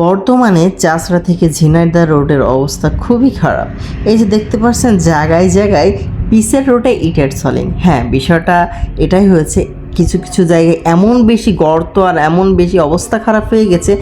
বর্তমানে চাষড়া থেকে ঝিনাইদা রোডের অবস্থা খুবই খারাপ। এই যে দেখতে পাচ্ছেন, জায়গায় জায়গায় পিসের রোডে ইটের সলিং। হ্যাঁ বিষয়টা এটাই হয়েছে, কিছু কিছু জায়গায় এমন বেশি গর্ত আর এমন বেশি অবস্থা খারাপ হয়ে গেছে,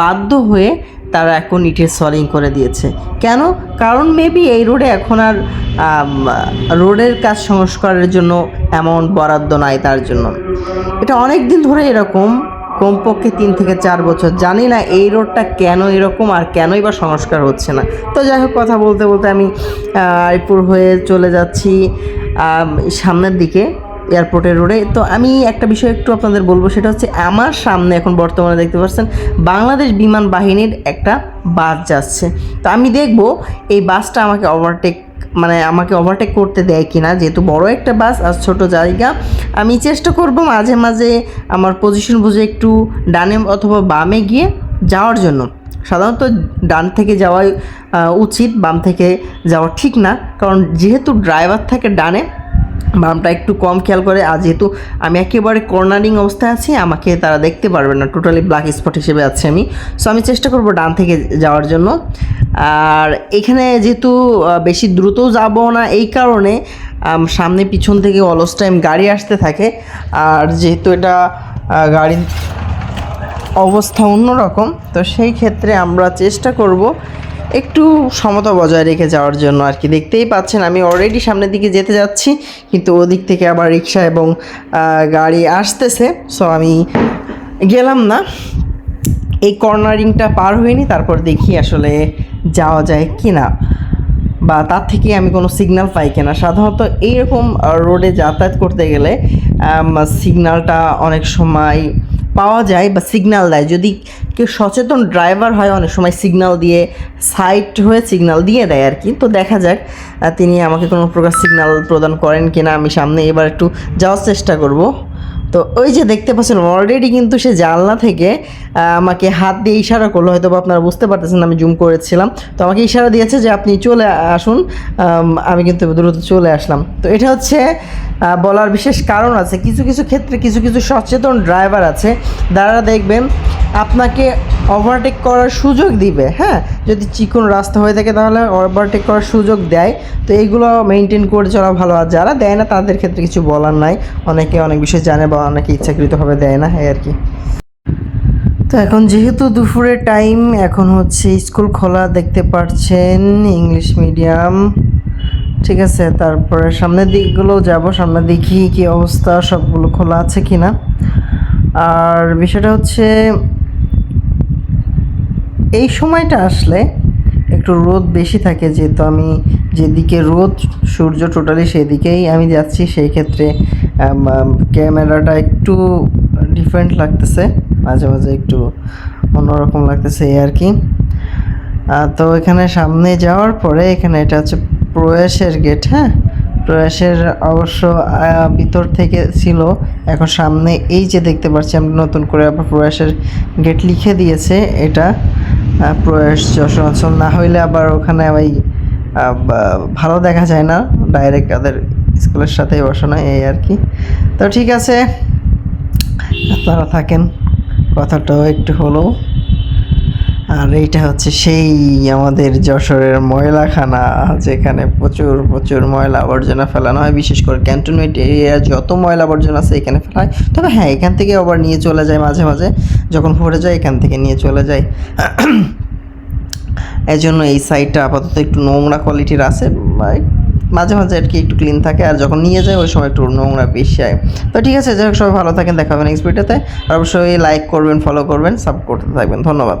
বাধ্য হয়ে তারা এখন ইটের সলিং করে দিয়েছে। কেন? কারণ মেবি এই রোডে এখন আর রোডের কাজ সংস্কারের জন্য অ্যামাউন্ট বরাদ্দ নাই তার জন্য। এটা অনেক দিন ধরে এরকম কমপক্ষে তিন থেকে চার বছর। জানি না এই রোডটা কেন এরকম আর কেনই বা সংস্কার হচ্ছে না। তো যাই হোক কথা বলতে বলতে আমি আহ, আলিপুর হয়ে চলে যাচ্ছি সামনের দিকে এয়ারপোর্টের রোডে। তো আমি একটা বিষয় একটু আপনাদের বলব সেটা হচ্ছে আমার সামনে এখন বর্তমানে দেখতে পাচ্ছেন বাংলাদেশ বিমান বাহিনীর একটা বাস যাচ্ছে। তো আমি দেখব এই বাসটা আমাকে ওভারটেক মানে আমাকে ওভারটেক করতে দেয় কি না যেহেতু বড় একটা বাস আর ছোট জায়গা, আমি চেষ্টা করব মাঝে মাঝে আমার পজিশন বুঝে একটু ডানে অথবা বামে গিয়ে যাওয়ার জন্য। সাধারণত ডান থেকে যাওয়াই উচিত, বাম থেকে যাওয়া ঠিক না, কারণ যেহেতু ড্রাইভার থাকে ডানে বামটা একটু কম খেয়াল করে, আর যেহেতু আমি একেবারে কর্নারিং অবস্থায় আছি, আমাকে তারা দেখতে পারবে না টোটালি ব্ল্যাক স্পট হিসেবে আছি আমি। সো আমি চেষ্টা করব ডান থেকে যাওয়ার জন্য। আর এখানে যেহেতু বেশি দ্রুত যাব না, এই কারণে সামনে পিছন থেকে অলস টাইম গাড়ি আসতে থাকে। আর যেহেতু এটা গাড়ির গাড়ি অবস্থা অন্যরকম, তো সেই ক্ষেত্রে আমরা চেষ্টা করব একটু সমতা বজায় রেখে যাওয়ার জন্য আর কি। দেখতেই পাচ্ছেন, আমি অলরেডি সামনের দিকে যেতে যাচ্ছি, কিন্তু ওদিক থেকে আবার রিক্সা এবং গাড়ি আসতেছে। সো আমি গেলাম না। এই কর্নারিংটা পার হয়নি তারপর দেখি আসলে যাওয়া যায় কি না বা তার থেকে আমি কোনো সিগন্যাল পাই কিনা। সাধারণত এইরকম রোডে যাতায়াত করতে গেলে সিগন্যালটা অনেক সময় পাওয়া যায় বা সিগন্যাল দেয়। যদি কেউ সচেতন ড্রাইভার হয়, অনেক সময় সিগন্যাল দিয়ে সাইড হয়ে সিগন্যাল দিয়ে দেয় আর কি তো দেখা যাক তিনি আমাকে কোনো প্রকার সিগন্যাল প্রদান করেন কিনা, আমি সামনে এবার একটু যাওয়ার চেষ্টা করব। তো ওই যে দেখতে পাচ্ছেন অলরেডি কিন্তু সে জানলা থেকে আমাকে হাত দিয়ে ইশারা করল। হয়তো বা আপনারা বুঝতে পারতেছেন, আমি জুম করেছিলাম। তো আমাকে ইশারা দিয়েছে যে, আপনি চলে আসুন। আমি কিন্তু দ্রুত চলে আসলাম। তো এটা হচ্ছে বলার বিশেষ কারণ আছে। কিছু কিছু ক্ষেত্রে কিছু কিছু সচেতন ড্রাইভার আছে। যারা দেখবেন আপনাকে ওভারটেক করার সুযোগ দিবে হ্যাঁ? যদি চিকন রাস্তা হয়ে থাকে তাহলে ওভারটেক করার সুযোগ দেয়। তো এইগুলো মেনটেন করে চলা ভালো। আর যারা দেয় না, তাদের ক্ষেত্রে কিছু বলার নাই। অনেকে অনেক বিষয় জানে বা অনেকে ইচ্ছাকৃতভাবে দেয় না, এই আর কি। তো এখন যেহেতু দুপুরের টাইম এখন হচ্ছে স্কুল খোলা, দেখতে পাচ্ছেন ইংলিশ মিডিয়াম ঠিক আছে, তারপরে সামনের দিকগুলো যাব সামনে দেখি কি অবস্থা, সবগুলো খোলা আছে কি না আর বিষয়টা হচ্ছে, এই সময়টা আসলে একটু রোদ বেশি থাকে, যেহেতু আমি যেদিকে রোদ, সূর্য টোটালি সেদিকেই আমি যাচ্ছি, সেই ক্ষেত্রে ক্যামেরাটা একটু ডিফারেন্ট লাগতেছে, মাঝে মাঝে একটু অন্যরকম লাগতেছে এই আর কি। তো এখানে সামনে যাওয়ার পরে এখানে এটা হচ্ছে প্রয়াসের গেট হ্যাঁ? প্রয়াসের অবশ্য ভিতর থেকে ছিল। এখন সামনে এই যে দেখতে পাচ্ছি, আমরা নতুন করে আবার প্রয়াসের গেট লিখে দিয়েছে এটা। প্রয়াস যশোর অঞ্চল। না হইলে আবার ওখানে ওই ভালো দেখা যায় না। ডাইরেক্ট তাদের স্কুলের সাথেই বসানো, এই আর কি। তো ঠিক আছে, আপনারা থাকেন। কথাটাও একটু হলো। আর এইটা হচ্ছে সেই আমাদের যশোরের ময়লাখানা, যেখানে প্রচুর প্রচুর ময়লা আবর্জনা ফেলানো হয়। বিশেষ করে ক্যান্টনমেন্ট এরিয়ার যত ময়লা আবর্জনা আছে এখানে ফেলা হয়। তবে হ্যাঁ এখান থেকে আবার নিয়ে চলে যায় মাঝে মাঝে। যখন ভরে যায়, এখান থেকে নিয়ে চলে যায়। এই জন্য এই সাইডটা আপাতত একটু নোংরা কোয়ালিটির আছে মাঝে মাঝে আর কি একটু ক্লিন থাকে। আর যখন নিয়ে যায়, ওই সময় একটু নোংরা বেশি হয়। তো ঠিক আছে, যাই হোক, সবাই ভালো থাকেন, দেখা হবে আর অবশ্যই লাইক করবেন ফলো করবেন সাপোর্ট করতে থাকবেন। ধন্যবাদ।